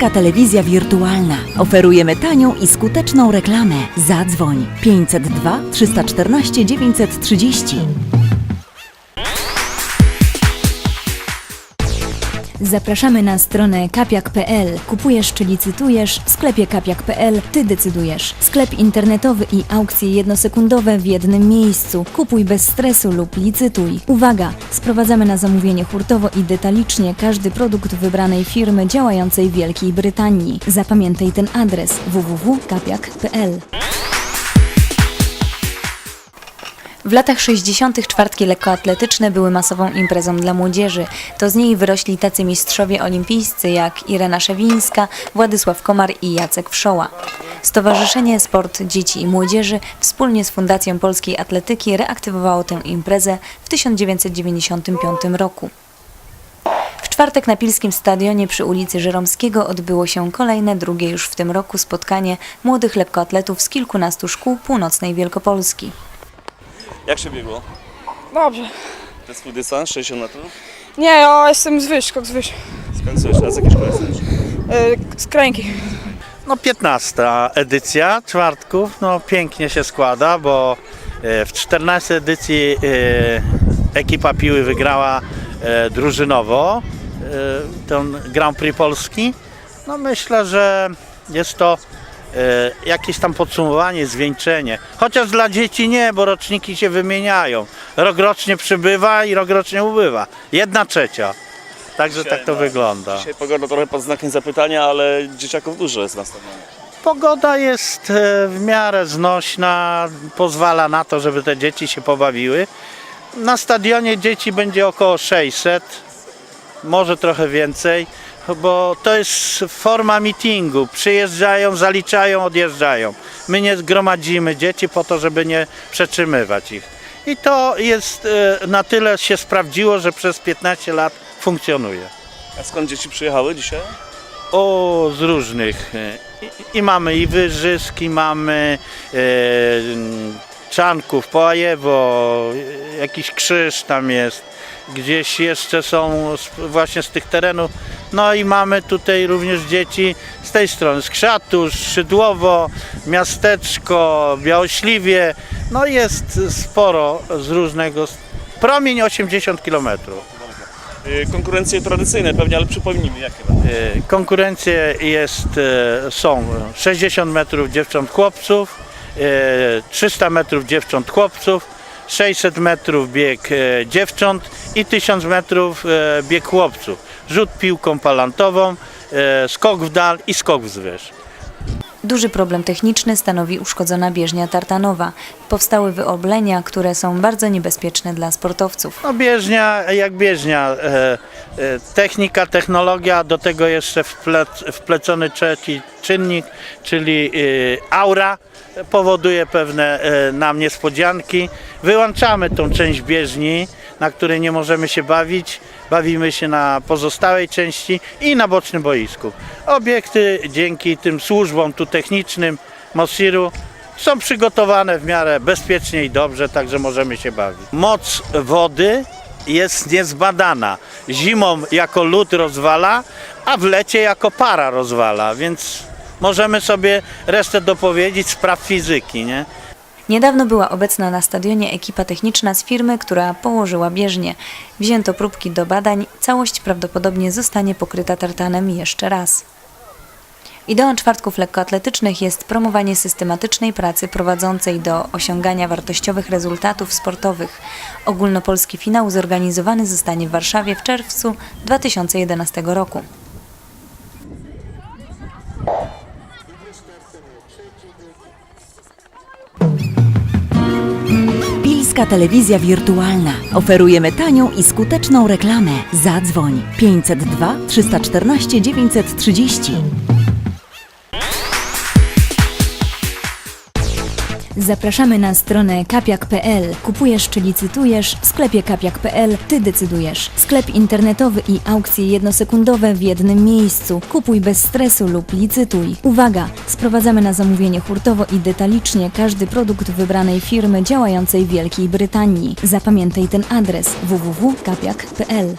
Pilska Telewizja Wirtualna. Oferujemy tanią i skuteczną reklamę. Zadzwoń 502 314 930. Zapraszamy na stronę kapiak.pl. Kupujesz czy licytujesz? W sklepie kapiak.pl Ty decydujesz. Sklep internetowy i aukcje jednosekundowe w jednym miejscu. Kupuj bez stresu lub licytuj. Uwaga! Sprowadzamy na zamówienie hurtowo i detalicznie każdy produkt wybranej firmy działającej w Wielkiej Brytanii. Zapamiętaj ten adres www.kapiak.pl. W latach 60. czwartki lekkoatletyczne były masową imprezą dla młodzieży. To z niej wyrośli tacy mistrzowie olimpijscy jak Irena Szewińska, Władysław Komar i Jacek Wszoła. Stowarzyszenie Sport Dzieci i Młodzieży wspólnie z Fundacją Polskiej Atletyki reaktywowało tę imprezę w 1995 roku. W czwartek na Pilskim Stadionie przy ulicy Żeromskiego odbyło się kolejne, drugie już w tym roku spotkanie młodych lekkoatletów z kilkunastu szkół północnej Wielkopolski. Jak się biegło? Dobrze. To jest swój dystans, 60 metrów? Nie, ja jestem z wyż, skok z wyż. Skąd słyszysz? A z jakiej szkoły jesteś? Yy, z. No 15 edycja czwartków, no pięknie się składa, bo e, w 14 edycji e, ekipa Piły wygrała e, drużynowo e, ten Grand Prix Polski. No myślę, że jest to jakieś tam podsumowanie, zwieńczenie. Chociaż dla dzieci nie, bo roczniki się wymieniają. Rok rocznie przybywa i rok rocznie ubywa. Jedna trzecia. Także Dzisiaj tak to na- wygląda. Dzisiaj pogoda trochę pod znakiem zapytania, ale dzieciaków dużo jest na stadionie. Pogoda jest e, w miarę znośna, pozwala na to, żeby te dzieci się pobawiły. Na stadionie dzieci będzie około 600, może trochę więcej, bo to jest forma meetingu. Przyjeżdżają, zaliczają, odjeżdżają. My nie zgromadzimy dzieci po to, żeby nie przetrzymywać ich. I to jest e, na tyle się sprawdziło, że przez 15 lat funkcjonuje. A skąd dzieci przyjechały dzisiaj? O, z różnych. I, i mamy i Wyżyski, mamy e, Czanków, Połajewo, e, jakiś krzyż tam jest. Gdzieś jeszcze są z, właśnie z tych terenów. No i mamy tutaj również dzieci z tej strony, z Krzatusz, Szydłowo, Miasteczko, Białośliwie. No jest sporo z różnego. Promień 80 kilometrów. Yy, Konkurencje tradycyjne pewnie, ale przypomnij mi jakie będą. E, Konkurencje jest, e, są 60 metrów dziewcząt chłopców, e, 300 metrów dziewcząt chłopców, 600 metrów bieg e, dziewcząt i 1000 metrów e, bieg chłopców. Rzut piłką palantową, e, skok w dal i skok wzwyż. Duży problem techniczny stanowi uszkodzona bieżnia tartanowa. Powstały wyoblenia, które są bardzo niebezpieczne dla sportowców. No bieżnia jak bieżnia, e, e, technika, technologia, do tego jeszcze wplec, wplecony trzeci czynnik, czyli e, aura powoduje pewne nam niespodzianki. Wyłączamy tą część bieżni, na której nie możemy się bawić, bawimy się na pozostałej części i na bocznym boisku. Obiekty dzięki tym służbom tu technicznym Mosiru są przygotowane w miarę bezpiecznie i dobrze, także możemy się bawić. Moc wody jest niezbadana. Zimą jako lód rozwala, a w lecie jako para rozwala, więc możemy sobie resztę dopowiedzieć z fizyki, nie? Niedawno była obecna na stadionie ekipa techniczna z firmy, która położyła bieżnię. Wzięto próbki do badań, całość prawdopodobnie zostanie pokryta tartanem jeszcze raz. Ideą czwartków lekkoatletycznych jest promowanie systematycznej pracy prowadzącej do osiągania wartościowych rezultatów sportowych. Ogólnopolski finał zorganizowany zostanie w Warszawie w czerwcu 2011 roku. Pilska Telewizja Wirtualna. Oferujemy tanią i skuteczną reklamę. Zadzwoń 502 314 930. Zapraszamy na stronę kapiak.pl. Kupujesz czy licytujesz? W sklepie kapiak.pl Ty decydujesz. Sklep internetowy i aukcje jednosekundowe w jednym miejscu. Kupuj bez stresu lub licytuj. Uwaga! Sprowadzamy na zamówienie hurtowo i detalicznie każdy produkt wybranej firmy działającej w Wielkiej Brytanii. Zapamiętaj ten adres www.kapiak.pl.